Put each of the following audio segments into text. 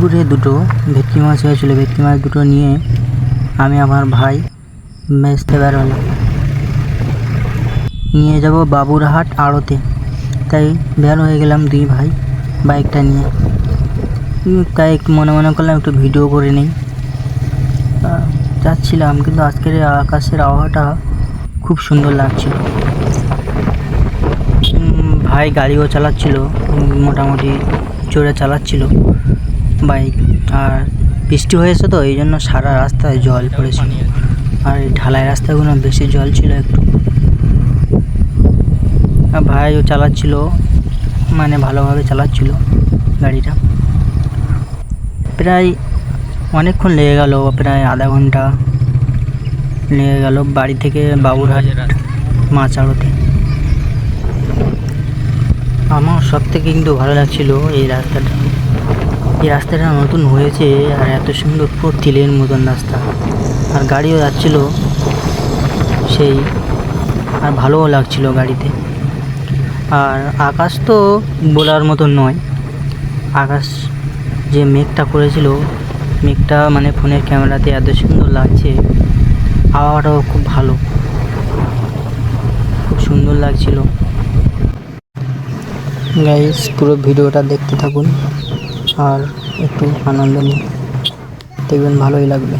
পুকুরে দুটো ভেটকি মাছ হয়েছিল। ভেটকি মাছ দুটো নিয়ে আমি আমার ভাই বেচতে বেরোলাম। নিয়ে যাব বাবুরহাট আড়তে। তাই বের হয়ে গেলাম দুই ভাই বাইকটা নিয়ে। তাই একটু মনে মনে করলাম একটু ভিডিও করে নিই। যাচ্ছিলাম, কিন্তু আজকের আকাশের আবহাওয়াটা খুব সুন্দর লাগছিল ভাই গাড়িও চালাচ্ছিল মোটামুটি জোরে চালাচ্ছিল। বাইক আর বৃষ্টি হয়েছে তো, এই জন্য সারা রাস্তায় জল পড়েছিল। আর এই ঢালাই রাস্তাগুলো বেশি জল ছিল একটু। আর ভাইও চালাচ্ছিল মানে ভালোভাবে চালাচ্ছিল গাড়িটা। প্রায় অনেকক্ষণ লেগে গেল, প্রায় আধা ঘণ্টা লেগে গেল বাড়ি থেকে বাবুরহাট মাছ আড়তে। আমার সব থেকে কিন্তু ভালো লাগছিল এই রাস্তাটা। এই রাস্তাটা নতুন হয়েছে আর এত সুন্দর পুরো তিলের মতন রাস্তা। আর গাড়িও যাচ্ছিল সেই, আর ভালোও লাগছিল গাড়িতে। আর আকাশ তো বলার মতন নয়। আকাশ যে মেঘটা করেছিল, মেঘটা মানে ফোনের ক্যামেরাতে এত সুন্দর লাগছে, আবহাওয়াটাও খুব ভালো। খুব সুন্দর লাগছিল। গাইস, পুরো ভিডিওটা দেখতে থাকুন। আর একটু আনন্দ নিন দেখবেন ভালোই লাগবে।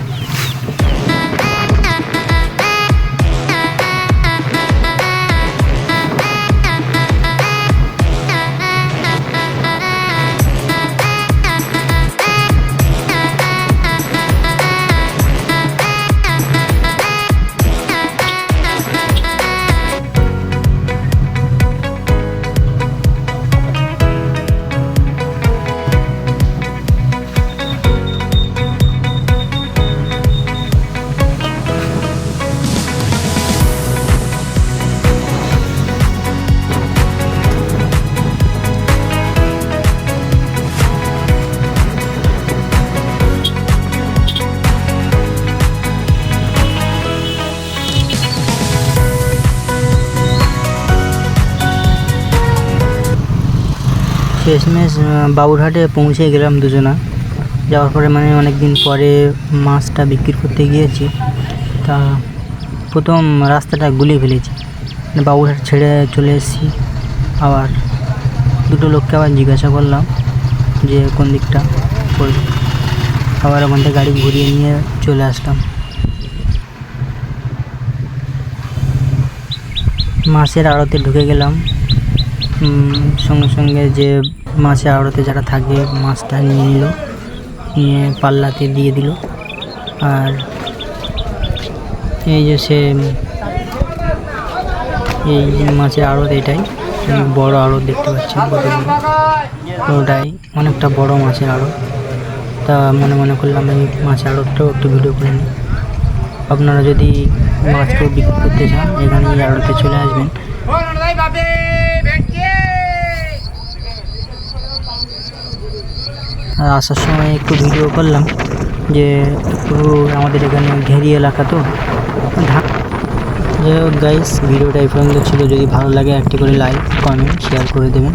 শেষমেশ বাবুরহাটে পৌঁছে গেলাম দুজনা। যাওয়ার পরে মানে অনেক দিন পরে মাছটা বিক্রি করতে গিয়েছি। তা প্রথম রাস্তাটা গুলিয়ে ফেলেছি। মানে বাবুরহাট ছেড়ে চলে এসেছি। আবার দুটো লোককে আবার জিজ্ঞাসা করলাম যে কোন দিকটা পড়বে। আবার ওখান থেকে গাড়ি ঘুরিয়ে নিয়ে চলে আসলাম। মাছের আড়তে ঢুকে গেলাম। সঙ্গে সঙ্গে যে মাছের আড়তে যারা থাকে মাছটা নিয়ে নিল, নিয়ে পাল্লাতে দিয়ে দিল। আর এই যে সে, এই মাছের আড়ত এটাই বড় আড়ত দেখতে পাচ্ছেন ওটাই, অনেকটা বড় মাছের আড়ত। তা মনে মনে করলাম এই মাছের আড়তটাও একটু ভিডিও করে নিই। আপনারা যদি মাছ কেউ বিক্রি করতে চান এখানে এই আড়তে চলে আসবেন আর আসার সময় একটু ভিডিও করলাম যে একটু আমাদের এখানে ঘেরি এলাকা তো, ঢাক যাই হোক গাইস ভিডিওটা এই পর্যন্ত ছিল। যদি ভালো লাগে একটি করে লাইক কমেন্ট শেয়ার করে দেবেন।